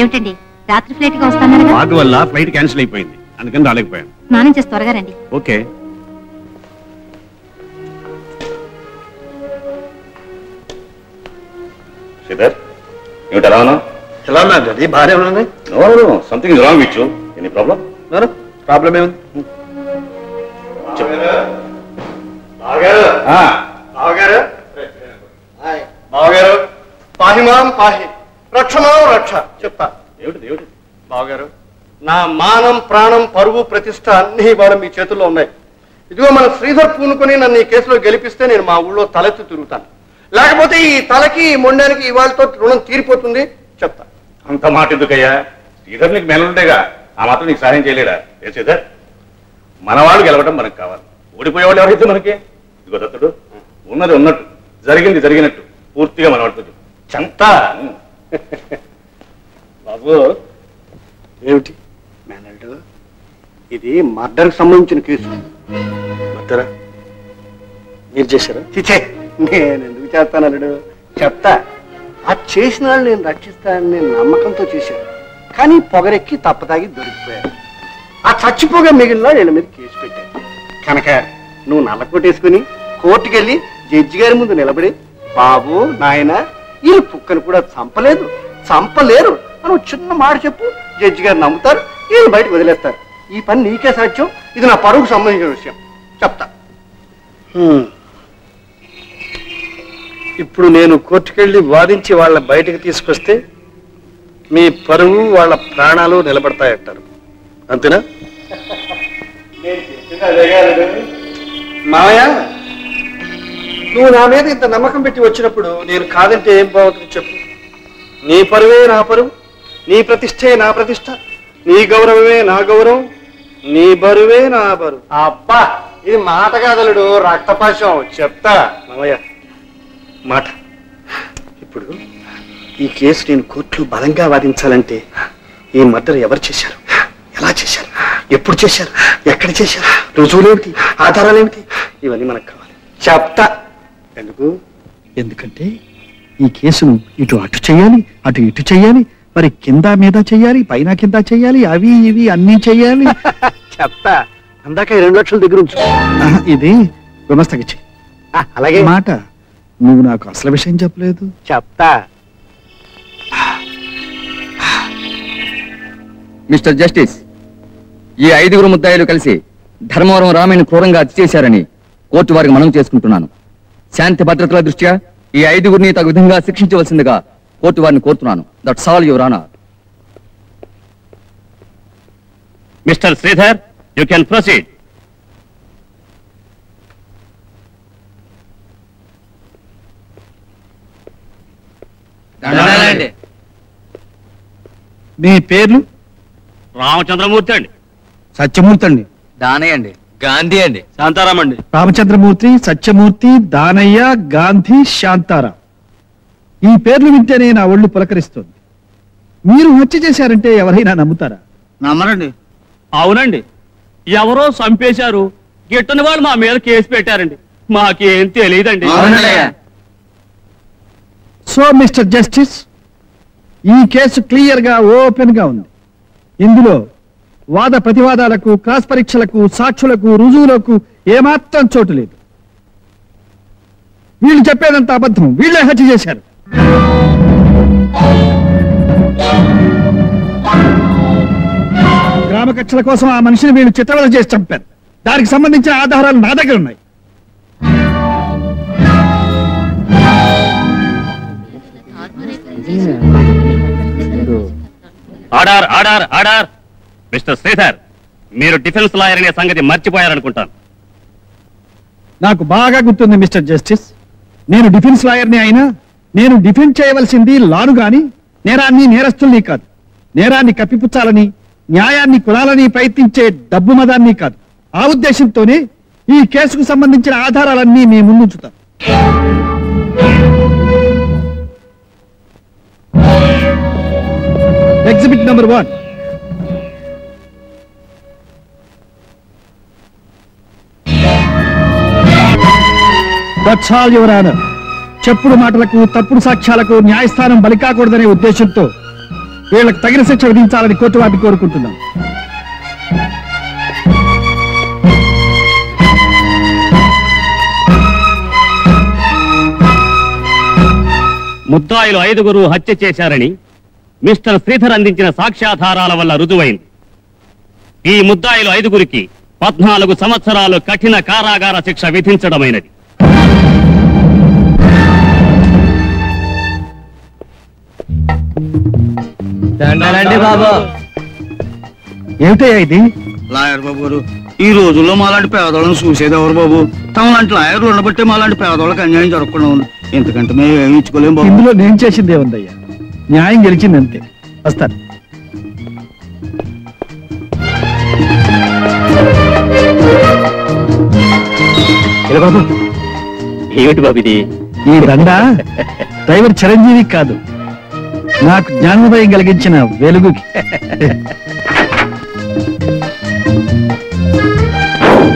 ఏమిటండి? రాత్రి ఫ్లైట్గా వస్తానన్నారుగా? వాటి వల్ల ఫ్లైట్ క్యాన్సిల్ అయిపోయింది. అందుకని రాలేకపోయాను. స్నానం చేసి త్వరగా రండి. ఓకే. శ్రీధర్ ఏమిటి ఎలా ఉన్నావు? ఎలా ఉన్నా డాడీ? బాగానే ఉన్నది no something wrong with you any problem problem ఏముంది? బావగారు? బావగారు? బావగారు? పాహిమాం పాహి. రక్షమాం రక్ష. చెప్తా ఏమిటి ఏమిటి బావగారు నా మానం ప్రాణం పరువు ప్రతిష్ట అన్ని ఇవాళ మీ చేతుల్లో ఉన్నాయి. ఇదిగో మన శ్రీధర్ పూనుకొని నన్ను ఈ కేసులో గెలిపిస్తే నేను మా ఊళ్ళో తలెత్తి తిరుగుతాను. లేకపోతే ఈ తలకి ఈ మొండానికి ఇవాళతో రుణం తీరిపోతుంది? చెప్తా. అంత మాట ఎందుకయ్యా? శ్రీధర్ నీకు మెనలుండేగా ఆ మాత్రం నీకు సహాయం చేయలేడా? ఏ శ్రీధర్? మన వాళ్ళు గెలవడం మనకు కావాలి. ఓడిపోయేవాళ్ళు ఎవరైతే మనకి? ఇదిగో దత్తుడు ఉన్నది ఉన్నట్టు జరిగింది జరిగినట్టు పూర్తిగా మన వాళ్ళతో చెప్పు. చెంత. బాబు ఏమిటి? మేనల్డ్ ఇది మర్డర్కి సంబంధించిన కేసు. మర్డరా? మీరు చేశారా? చిచే నేను ఎందుకు చేస్తాను అల్లుడు? చెప్తా. ఆ చేసిన వాళ్ళు నేను రక్షిస్తానని నేను నమ్మకంతో చేశాను. కానీ పొగరెక్కి తప్పతాగి దొరికిపోయారు ఆ చచ్చిపోగా మిగిలిన నేను మీద కేసు పెట్టాను. కనుక నువ్వు నల్ల కొట్టేసుకుని కోర్టుకెళ్ళి జడ్జి గారి ముందు నిలబడి బాబు నాయన ఈ కుక్కను కూడా చంపలేదు. చంపలేరు. అని చిన్న మాట చెప్పు. జడ్జి గారు నమ్ముతారు ఈయన బయటకు వదిలేస్తారు. ఈ పని నీకే సాధ్యం ఇది నా పరువుకు సంబంధించిన విషయం. చెప్తా. ఇప్పుడు నేను కోర్టుకెళ్ళి వాదించి వాళ్ళ బయటకు తీసుకొస్తే మీ పరువు వాళ్ళ ప్రాణాలు నిలబడతాయంటారు. అంతేనా? మావయ్య నువ్వు నా మీద ఇంత నమ్మకం పెట్టి వచ్చినప్పుడు నేను కాదంటే ఏం బాగుంటుంది చెప్పు. నీ పరువే నా పరువు. నీ ప్రతిష్టే నా ప్రతిష్ట నీ గౌరవమే నా గౌరవం. నీ బరువే నా బరువు. అబ్బా ఇది మాట కాదలుడు రక్తపాశం. చెప్తా. మామయ్య మాట. ఇప్పుడు ఈ కేసు నేను కోర్టులో బలంగా వాదించాలంటే ఈ మర్డర్ ఎవరు చేశారు? ఎలా చేశారు? ఎప్పుడు చేశారు? ఎక్కడ చేశారు? రుజువులేమిటి? ఆధారాలేమిటి? ఇవన్నీ మనకు కావాలి. చెప్తా. ఎందుకు? ఎందుకంటే ఈ కేసును ఇటు అటు చేయాలి అటు ఇటు చేయాలి మరి కింద మీద చేయాలి పైన కింద చేయాలి అవి ఇవి అన్నీ చేయాలి చెప్తా అందాక ఈ రెండు లక్షల దగ్గర ఉంచు. ఇది గుమస్తగిచ్చి ఆ, అలాగే. మాట నువ్వు నాకు అసలు విషయం చెప్పలేదు. చెప్తా మిస్టర్ జస్టిస్ ఈ ఐదుగురు ముద్దాయిలు కలిసి ధర్మవరం రామయ్యను క్రూరంగా హత్య చేశారని కోర్టు వారికి మనం చేసుకుంటున్నాను. శాంతి భద్రతల దృష్ట్యా ఈ ఐదుగురిని తగు విధంగా శిక్షించవలసిందిగా కోర్టు వారిని కోరుతున్నాను. That's all your honour mister Sridhar you can proceed మీ పేర్లు? రామచంద్రమూర్తి అండి. సత్యమూర్తి అండి. దానయ్య అండి. గాంధీ అండి. శాంతారాం అండి. రామచంద్రమూర్తి సత్యమూర్తి దానయ్య గాంధీ శాంతారాం. ఈ పేర్లు వింటేనే నా ఒళ్ళు పులకరిస్తుంది. మీరు హత్య చేశారంటే ఎవరైనా నమ్ముతారా? నమ్మరండి. అవునండి. ఎవరో చంపేశారు. గిట్టని వాళ్ళు మా మీద కేసు పెట్టారండి. మాకేం తెలియదండి సో మిస్టర్ జస్టిస్ ఈ కేసు క్లియర్గా ఓపెన్గా ఉంది. ఇందులో వాద ప్రతివాదాలకు క్రాస్ పరీక్షలకు సాక్షులకు రుజువులకు ఏమాత్రం చోటు లేదు. వీళ్ళు చెప్పేదంతా అబద్ధం. వీళ్ళే హత్య చేశారు. గ్రామ కక్షల కోసం ఆ మనిషిని వీళ్ళు చిత్రవద చేసి చంపారు. దానికి సంబంధించిన ఆధారాలు నా దగ్గర ఉన్నాయి. Order order order. Mister Sridhar మీరు డిఫెన్స్ లాయర్ అనే సంగతి మర్చిపోయారనుకుంటాను. నాకు బాగా గుర్తుంది మిస్టర్ జస్టిస్. నేను డిఫెన్స్ లాయర్ని అయినా నేను డిఫెండ్ చేయవలసింది లాను గాని నేరాన్ని నేరస్తుల్ని కాదు. నేరాన్ని కప్పిపుచ్చాలని న్యాయాన్ని కులాలని ప్రయత్నించే డబ్బు మదాన్ని కాదు. ఆ ఉద్దేశంతోనే ఈ కేసుకు సంబంధించిన ఆధారాలన్నీ మీ ముందుంచుతాను exhibit number one that's all your honour చెప్పుడు మాటలకు తప్పుడు సాక్ష్యాలకు న్యాయస్థానం బలి కాకూడదనే ఉద్దేశంతో వీళ్ళకు తగిన శిక్ష విధించాలని కోర్టు వారిని కోరుకుంటున్నాం. ముద్దాయిలు ఐదుగురు హత్య చేశారని మిస్టర్ శ్రీధర్ అందించిన సాక్ష్యాధారాల వల్ల రుజువైంది. ఈ ముద్దాయిలు ఐదుగురికి పద్నాలుగు సంవత్సరాలు కఠిన కారాగార శిక్ష విధించడమైనది. బాబు. ఏమిటయ్యా ఇది? లాయర్ బాబు గారు ఈ రోజుల్లో మాలాంటి పేదవాళ్ళని చూసేది ఎవరు బాబు? తమ లాంటి లాయర్లు ఉండబట్టే మాలాంటి పేదవాళ్ళకి అన్యాయం జరగకుండా ఉంది. ఎందుకంటే మేము ఏమి ఇచ్చుకోలేం బాబు. ఇందులో నేను చేసిందే ఉందయ్యా న్యాయం గెలిచింది అంతే. వస్తాను. బాబు. ఏమిటి బాబు ఇది? ఈ దండ డ్రైవర్ చిరంజీవి కాదు. నాకు జ్ఞానోదయం కలిగించిన వెలుగుకి.